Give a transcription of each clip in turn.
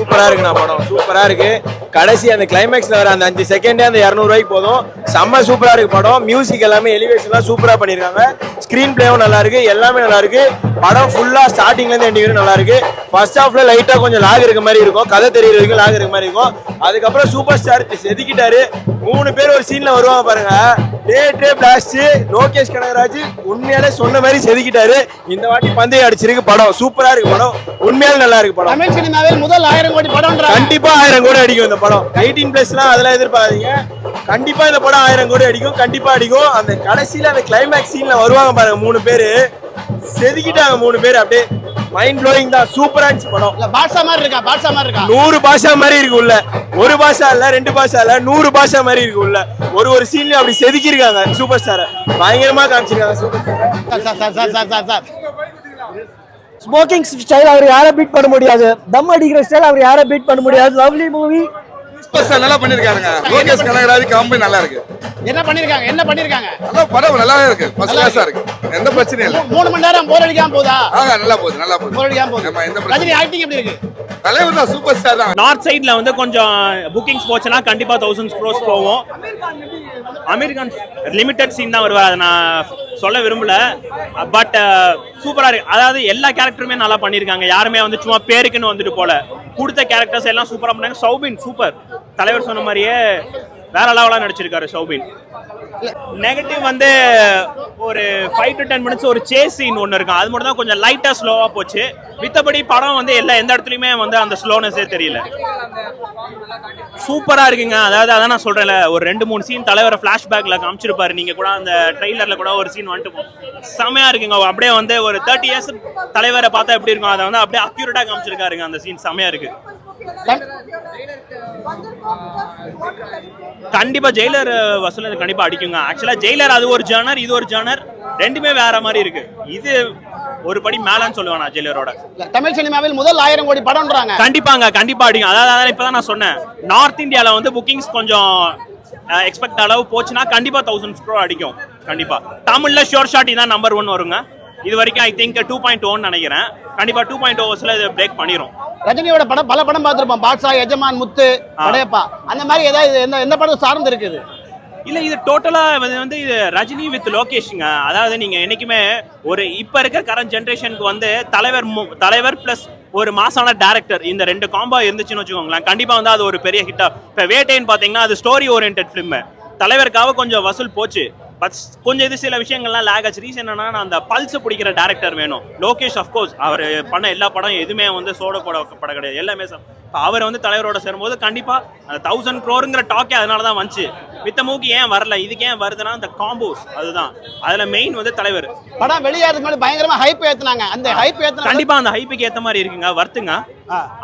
சூப்பரா இருக்குண்ணா படம். சூப்பரா இருக்கு. கடைசி அந்த கிளைமேக்ஸ்ல வர அந்த அஞ்சு செகண்டே அந்த இரநூறுவாய்க்கு போதும். செம்ம சூப்பரா இருக்கு படம். மியூசிக் எல்லாமே எலிவேஷன்லாம் சூப்பரா பண்ணிருக்காங்க. ஸ்கிரீன் பிளேவும் நல்லா இருக்கு. எல்லாமே நல்லா இருக்கு. படம் ஃபுல்லா ஸ்டார்டிங்ல இருந்து எண்டிங் நல்லா இருக்கு. ஃபர்ஸ்ட் ஹாஃப்ல லைட்டா கொஞ்சம் லாக் இருக்க மாதிரி இருக்கும். கதை தெரியற வரைக்கும் லாக் இருக்க மாதிரி இருக்கும். அதுக்கப்புறம் சூப்பர் ஸ்டார் செதுக்கிட்டாரு மூணு பேர் ஒரு சீன்ல வருவாங்க பாருங்க. டே பிளாஸ்ட் லோகேஷ் கனகராஜ் உண்மையாலே சொன்ன மாதிரி செதுக்கிட்டாரு. இந்த வாட்டி பந்தயம் அடிச்சிருக்கு படம். சூப்பரா இருக்கு படம். உண்மையாலே நல்லா இருக்கு படம். தமிழ் சினிமாவில் முதல் ஆயிரம் கோடி படம்ன்றாங்க. கண்டிப்பா ஆயிரம் கோடி அடிக்கும் இந்த படம். எயிட்டீன் பிளஸ்லாம் அதெல்லாம் எதிர்பார்க்காதீங்க கண்டிப்பா இந்த படம் ஆயிரம் கோடி அடிக்கும். கண்டிப்பா அடிக்கும். அந்த கடைசியில அந்த கிளைமேக்ஸ் சீன்ல வருவாங்க பாருங்க மூணு பேரு. செதுக்கிட்டாங்க மூணு பேர். அப்படியே மைண்ட் ப்ளோயிங் தான். சூப்பரா இருந்துச்சு படம். பாட்ஷா மாதிரி இருக்கா? பாட்ஷா மாதிரி இருக்கா? நூறு பாஷா மாதிரி இருக்கு உள்ள. ஒரு பாஷா இல்ல ரெண்டு பாஷா இல்ல நூறு பாஷா மாதிரி இருக்கு உள்ள. ஒரு ஒரு சீன்லயும் அப்படி செதுக்கி இருக்காங்க சூப்பர் ஸ்டாரை பயங்கரமா காமிச்சிருக்காங்க super ஸ்டாரை sir sir sir sir sir sir. Smoking style அவர் யாரை பீட் பண்ண முடியாது? தம் அடிக்கிற ஸ்டைல் அவர் யாரை பீட் பண்ண முடியாது? லவ்லி மூவி சூப்பர் நல்லா பண்ணிருக்காருங்க. லோகேஷ் கனகராஜ் காமெடி நல்லா இருக்கு. என்ன பண்ணிருக்காங்க? என்ன பண்ணிருக்காங்க? நல்லா படம் நல்லாவே இருக்கு. ஃபர்ஸ்ட் கிளாஸா இருக்கு. எந்த பிரச்சனையும் இல்லை. மூணு மணி நேரம் போர் அடிக்காம போதா? ஆக நல்லா போகுது நல்லா போகுது. போர் அடிக்காம போகுது. ஆமா, எந்த ரஜினி பிரச்சனையும் ஆக்டிங் எப்படி இருக்கு? தலைவர் தான் சூப்பர் ஸ்டார் தான். நார்த் சைடில் வந்து கொஞ்சம் புக்கிங்ஸ் போச்சுன்னா கண்டிப்பாக தௌசண்ட் க்ரோஸ் போகும் அமெரிக்கன் லிமிட்டட் சீன் தான் வருவார். அதை நான் சொல்ல விரும்பல. பட் சூப்பராக இருக்கு. அதாவது எல்லா கேரக்டருமே நல்லா பண்ணியிருக்காங்க யாருமே வந்து சும்மா பேருக்குன்னு வந்துட்டு போல. கொடுத்த கேரக்டர்ஸ் எல்லாம் சூப்பராக பண்ணாங்க சௌபின் சூப்பர் தலைவர் சொன்ன மாதிரியே வேற லெவலாக நடிச்சிருக்காரு சௌபின் நெகட்டிவ் வந்து ஒரு ஃபைவ் டு டென் மினிட்ஸ் ஒரு சேஸ் சீன் ஒன்று இருக்கும். அது மட்டும் தான் கொஞ்சம் லைட்டாக ஸ்லோவாக போச்சு. மித்தபடி படம் வந்து எல்லா எந்த இடத்துலையுமே வந்து அந்த ஸ்லோனஸே தெரியல. சூப்பராக இருக்குங்க. அதாவது அதான் நான் சொல்கிறேன்ல ஒரு ரெண்டு மூணு சீன் தலைவரை ஃப்ளாஷ்பேக்கில் காமிச்சிருப்பாரு. நீங்கள் கூட அந்த ட்ரெய்லரில் கூட ஒரு சீன் வந்துட்டு செமையாக இருக்குங்க. அப்படியே வந்து ஒரு தேர்ட்டி இயர்ஸ் தலைவரை பார்த்தா எப்படி இருக்கும்? அதை வந்து அப்படியே அக்யூரேட்டாக காமிச்சிருக்காருங்க அந்த சீன் செமையாக இருக்கு. கண்டிப்பா ஜெயிலர் வசூல் கண்டிப்பா அடிக்குங்க. ஆக்சுவலா ஜெயிலர் அது ஒரு ஜேர்னர் இது ஒரு ஜேர்னர் ரெண்டுமே வேற மாதிரி இருக்கு. இது ஒரு படி மேலன்னு சொல்லுவேன் நான் ஜெயிலரோட தமிழ் சினிமாவில் முதல் ஆயிரம் கோடி படம்ன்றாங்க. கண்டிப்பாங்க கண்டிப்பா அடிக்கும் அதாவது அதான் இப்பதான் நான் சொன்னேன். நார்த் இந்தியால வந்து புக்கிங்ஸ் கொஞ்சம் எக்ஸ்பெக்ட் அளவு போச்சுன்னா கண்டிப்பா தௌசண்ட் க்ரோ அடிக்கும். கண்டிப்பா. தமிழ்ல ஷோர் ஷாட் தான் நம்பர் ஒன் வருங்க. இது வரைக்கும் I think two point one நினைக்கிறேன். கண்டிப்பா டூ பாயிண்ட் ஓவர்ஸ்ல இது பிரேக் பண்ணிரும். ரஜினியோட படம் பல படம் பார்த்திருப்போம். பாட்ஷா எஜமான் முத்து படையப்பா. அந்த மாதிரி ஏதாவது எந்த எந்த படம் சார்ந்து இருக்குது? இல்ல இது டோட்டலா வந்து இது ரஜினி வித் லோகேஷ்ங்க. அதாவது நீங்க என்னைக்குமே ஒரு இப்ப இருக்க கரண்ட் ஜென்ரேஷனுக்கு வந்து தலைவர் மு- தலைவர் பிளஸ் ஒரு மாசான டேரக்டர் இந்த ரெண்டு காம்போ இருந்துச்சுன்னு வச்சுக்கோங்களேன். கண்டிப்பா வந்து அது ஒரு பெரிய ஹிட்டா இப்ப வேட்டைன்னு பாத்தீங்கன்னா அது ஸ்டோரி ஓரியன்ட் ஃபிலிம் தலைவருக்காக கொஞ்சம் வசூல் போச்சு. பட் கொஞ்சம் இது சில விஷயங்கள்லாம் லேக் ஆச்சு. ரீசன் என்னன்னா நான் அந்த பல்ஸ் பிடிக்கிற டேரக்டர் வேணும். லோகேஷ் அஃப்கோர்ஸ் அவர் பண்ண எல்லா படம் எதுவுமே வந்து சோட போட படம் கிடையாது. எல்லாமே அவர் வந்து தலைவரோட சேரும்போது கண்டிப்பா அந்த தௌசண்ட் க்ரோருங்கிற டாக்கே அதனால தான் வந்துச்சு. மித்த மூக்கு ஏன் வரல? இதுக்கு ஏன் வருதுன்னா அந்த காம்போஸ் அதுதான். அதுல மெயின் வந்து தலைவர். படம் வெளியாகிறதுக்கு முன்னாடி பயங்கரமா ஹைப் ஏத்துனாங்க. அந்த ஹைப் ஏத்துனா கண்டிப்பா அந்த ஹைப்புக்கு ஏத்த மாதிரி இருக்குங்க. வருத்துங்க.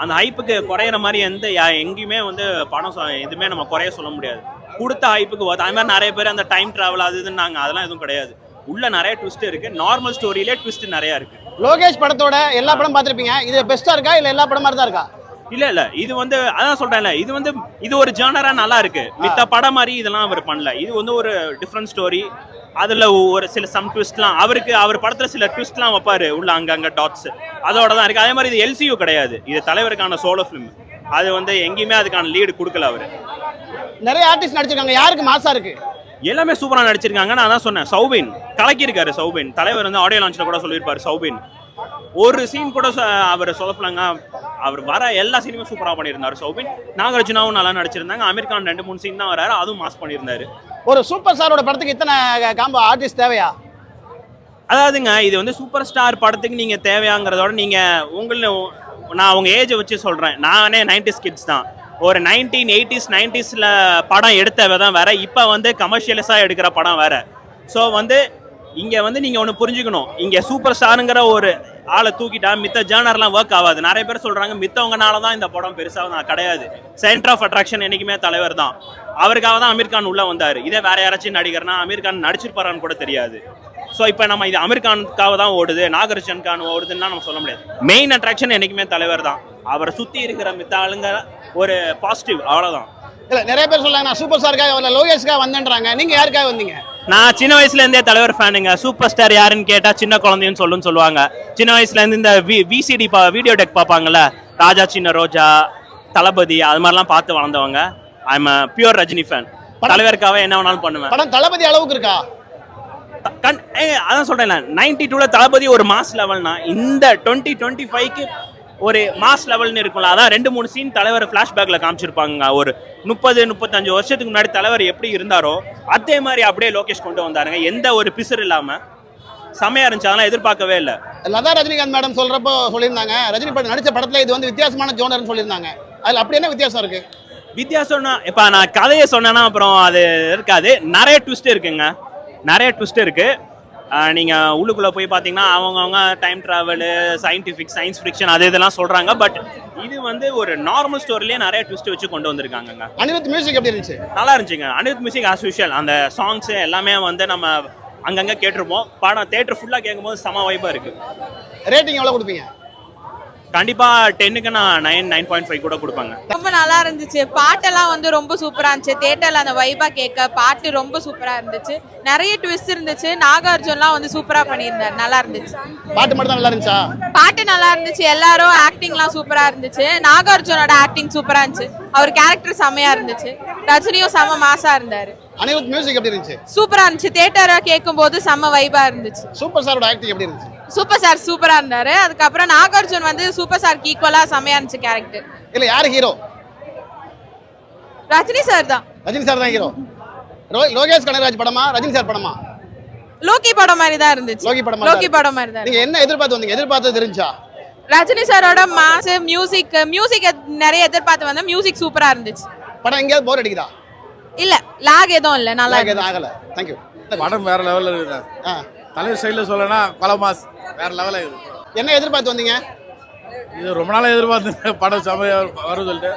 அந்த ஹைப்புக்கு குறையிற மாதிரி எந்த எங்கேயுமே வந்து படம் எதுவுமே நம்ம குறைய சொல்ல முடியாது. கொடுத்த ஹைப்புக்கு வருது. அது மாதிரி நிறைய பேர் அந்த டைம் டிராவல் அது இதுன்னாங்க. அதெல்லாம் எதுவும் கிடையாது. உள்ள நிறைய ட்விஸ்ட் இருக்கு. நார்மல் ஸ்டோரியிலே ட்விஸ்ட் நிறைய இருக்கு. லோகேஷ் படத்தோட எல்லா படம் பார்த்திருப்பீங்க. இது பெஸ்டா இருக்கா? இல்ல எல்லா படம் தான் இருக்கா? இல்ல இல்ல. இது வந்து அதான் சொல்றேன்ல. இது வந்து இது ஒரு ஜானரா நல்லா இருக்கு. மித்த படம் மாதிரி இதெல்லாம் அவர் பண்ணல. இது வந்து ஒரு டிஃப்ரெண்ட் ஸ்டோரி அதுல ஒரு சில சம் ட்விஸ்ட்லாம் அவருக்கு அவர் படத்துல சில ட்விஸ்ட்லாம் வைப்பாரு. உள்ள அங்கங்க டாட்ஸ் அதோட தான் இருக்கு. அதே மாதிரி இது எல்சியூ கிடையாது. இது தலைவருக்கான சோலோ ஃபிலிம் அது வந்து எங்கேயுமே அதுக்கான லீடு கொடுக்கல அவரு. நிறைய ஆர்டிஸ்ட் நடிச்சிருக்காங்க. யாருக்கு? மாசா இருக்கு. எல்லாமே சூப்பரா நடிச்சிருக்காங்க நான் தான் சொன்னேன். சௌபின். கலக்கியிருக்காரு சௌபின். தலைவர் வந்து ஆடியோ லான்ச்ல கூட சொல்லியிருப்பாரு சௌபின். ஒரு சீன் கூட அவர் சொதப்பலாங்க அவர் வர எல்லா சீனுமே சூப்பரா பண்ணியிருந்தாரு சௌபின். நாகார்ஜுனாவும் நல்லா நடிச்சிருந்தாங்க. அமீர் கான் ரெண்டு மூணு சீன் தான் வராரு. அதுவும் மாஸ் பண்ணியிருந்தாரு. ஒரு சூப்பர் ஸ்டாரோட படத்துக்கு இத்தனை காம்போ ஆர்டிஸ்ட் தேவையா? அதாவதுங்க இது வந்து சூப்பர் ஸ்டார் படத்துக்கு நீங்க தேவையாங்கிறதோட நீங்க உங்கள நான் உங்க ஏஜை வச்சு சொல்றேன். நானே நைன்டிஸ் கிட்ஸ் தான். ஒரு நைன்டீன் எயிட்டிஸ் நைன்டிஸில் படம் எடுத்த தான் வேற இப்போ வந்து கமர்ஷியலஸாக எடுக்கிற படம் வேற. ஸோ வந்து இங்கே வந்து நீங்கள் ஒன்று புரிஞ்சுக்கணும். இங்கே சூப்பர் ஸ்டாருங்கிற ஒரு ஆளை தூக்கிட்டா மித்த ஜேர்னர்லாம் ஒர்க் ஆகாது. நிறைய பேர் சொல்கிறாங்க மித்தவங்கனால தான் இந்த படம் பெருசாக நான் கிடையாது. சென்டர் ஆஃப் அட்ராக்ஷன் என்றைக்குமே தலைவர் தான். அவருக்காக தான் அமீர் கான் உள்ளே வந்தார். இதே வேறு யாராச்சும் நடிகர்னா அமீர் கான் நடிச்சிருப்பாரான்னு கூட தெரியாது. ஸோ இப்போ நம்ம இது அமீர் கானுக்காக தான் ஓடுது நாகர்ஜன் கான் ஓடுதுன்னா நம்ம சொல்ல முடியாது. மெயின் அட்ராக்ஷன் என்றைக்குமே தலைவர் தான். அவரை சுற்றி இருக்கிற மித்த ஆளுங்க ஒரு பாசிட்டிவ் அவ்வளோதான் இல்ல நிறைய பேர் சொல்றாங்க நான் சூப்பர் ஸ்டாருக்காக வரல லோகேஷ்காக வந்தேன்றாங்க. நீங்க யாருக்காக வந்தீங்க? நான் சின்ன வயசுல இருந்தே தலைவர் ஃபேனுங்க சூப்பர் ஸ்டார் யாருன்னு கேட்டா சின்ன குழந்தைன்னு சொல்லுன்னு சொல்லுவாங்க. சின்ன வயசுல இருந்து இந்த விசிடி வீடியோ டெக் பார்ப்பாங்கல்ல ராஜா சின்ன ரோஜா தளபதி அது மாதிரிலாம் பார்த்து வளர்ந்தவங்க. I am pure Rajini fan தலைவருக்காக என்ன வேணாலும் பண்ணுவேன். படம் தளபதி அளவுக்கு இருக்கா? கண் அதான் சொல்றேன்ல நைன்டி டூல தளபதி ஒரு மாஸ் லெவல்னா இந்த டுவெண்ட்டி டுவெண்ட்டி ஃபைவ்க்கு ஒரு மாஸ் லெவல்னு இருக்கும்ல அதான் ரெண்டு மூணு சீன் தலைவர் ஃப்ளாஷ்பேக்கில் காமிச்சிருப்பாங்க ஒரு முப்பது முப்பத்தஞ்சு வருஷத்துக்கு முன்னாடி தலைவர் எப்படி இருந்தாரோ அதே மாதிரி அப்படியே லோகேஷ் கொண்டு வந்தாருங்க. எந்த ஒரு பிசுறு இல்லாமல் செமையா இருந்துச்சு அதெல்லாம் எதிர்பார்க்கவே இல்லை. லதா ரஜினிகாந்த் மேடம் சொல்றப்போ சொல்லியிருந்தாங்க. ரஜினி படம் நடிச்ச படத்துல இது வந்து வித்தியாசமான ஜோனர்னு சொல்லியிருந்தாங்க. அதுல அப்படி என்ன வித்தியாசம் இருக்கு? வித்தியாசம்னா இப்போ நான் கதையை சொன்னேன்னா அப்புறம் அது இருக்காது. நிறைய ட்விஸ்ட் இருக்குங்க. நிறைய ட்விஸ்ட் இருக்கு. ஆஹ் நீங்க உள்ளுக்குள்ள போய் பார்த்தீங்கன்னா அவங்கவுங்க time travel scientific science fiction அது இதெல்லாம் சொல்றாங்க. பட் இது வந்து ஒரு நார்மல் ஸ்டோரிலேயே நிறைய ட்விஸ்ட் வச்சு கொண்டு வந்திருக்காங்கங்க. அனிருத் மியூசிக் எப்படி இருந்துச்சு? நல்லா இருந்துச்சுங்க. அனிருத் மியூசிக் ஆஸ் யூஷுவல் அந்த சாங்ஸ் எல்லாமே வந்து நம்ம அங்கங்கே கேட்டிருப்போம். படம் தேட்டர் ஃபுல்லாக கேட்கும்போது செம வைப்பாக இருக்கு. ரேட்டிங் எவ்வளவு கொடுப்பீங்க? கண்டிப்பா டென்னுக்கு நான் நைன் நைன் பாயிண்ட் ஃபைவ் கூட கொடுப்பாங்க. ரொம்ப நல்லா இருந்துச்சு. பாட்டெல்லாம் வந்து ரொம்ப சூப்பரா இருந்துச்சு. தேட்டர்ல அந்த வைபா கேட்க பாட்டு ரொம்ப சூப்பரா இருந்துச்சு. நிறைய ட்விஸ்ட் இருந்துச்சு. நாகார்ஜுன்லாம் வந்து சூப்பரா பண்ணியிருந்தாரு. நல்லா இருந்துச்சு. பாட்டு மட்டும் தான் நல்லா இருந்துச்சா? பாட்டு நல்லா இருந்துச்சு. எல்லாரும் ஆக்டிங்லாம் சூப்பரா இருந்துச்சு. நாகார்ஜுனோட ஆக்டிங் சூப்பரா இருந்துச்சு. அவர் கேரக்டர் செமையா இருந்துச்சு. ரஜினியும் செம மாசா இருந்தாரு. அனிருத் மியூசிக் எப்படி இருந்துச்சு? சூப்பரா இருந்துச்சு. தேட்டரை கேட்கும்போது செம வைபா இருந்துச்சு. சூப்பர் ஸ்டாரோட ஆக்டிங் எப்படி இருந்துச்சு? சூப்பர் ஸ்டார் சூப்பரா இருந்தாரு. அதுக்கப்புறம் நாகார்ஜுன் வந்து சூப்பர் ஸ்டார்க்கு ஈக்குவலா செமையா இருந்துச்சு கேரக்டர் இல்ல யாரு ஹீரோ ரஜினி சார் தான். ரஜினி சார் தான் ஹீரோ லோகேஷ் கனகராஜ் படமா ரஜினி சார் படமா? லோகி படம் மாதிரி தான் இருந்துச்சு. லோகி படம் மாதிரி லோகி படம் மாதிரி தான் நீங்க என்ன எதிர்பார்த்து வந்தீங்க? எதிர்பார்த்தது தெரிஞ்சா? ரஜினி சாரோட மாசு மியூசிக் மியூசிக் நிறைய எதிர்பார்த்து வந்தேன். மியூசிக் சூப்பரா இருந்துச்சு. படம் எங்கேயாவது போர் அடிக்குதா? இல்ல லாக் எதுவும் இல்ல நல்லா ஆகல. தேங்க்யூ படம் வேற லெவல்ல இருக்குது? ஆ. தலைவர் சைடில் சொல்லனா கொலமாஸ். வேற லெவலில் இருக்குது என்ன எதிர்பார்த்து வந்தீங்க? இது ரொம்ப நாளாக எதிர்பார்த்து படம் செமையா வரும் சொல்லிட்டு.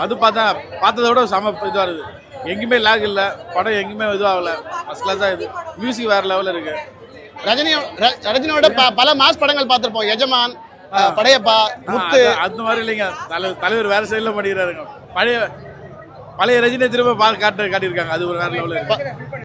வந்து பார்த்தா பார்த்ததை விட செம இதாக இருக்குது. எங்கேயுமே லேக் இல்லை. படம் எங்கேயுமே இதுவாகல. ஃபஸ்ட் கிளாஸாக இது. மியூசிக் வேற லெவலில் இருக்கு. ரஜினி ரஜினியோட பல மாஸ் படங்கள் பார்த்திருப்போம். எஜமான் படையப்பா முத்து. அந்த மாதிரி இல்லைங்க. தலைவர் தலைவர் வேற சைடில் பண்ணிக்கிறாருங்க பழைய பழைய ரஜினியை திரும்ப காட்டு காட்டியிருக்காங்க. அது ஒரு வேற லெவலில் இருக்கு.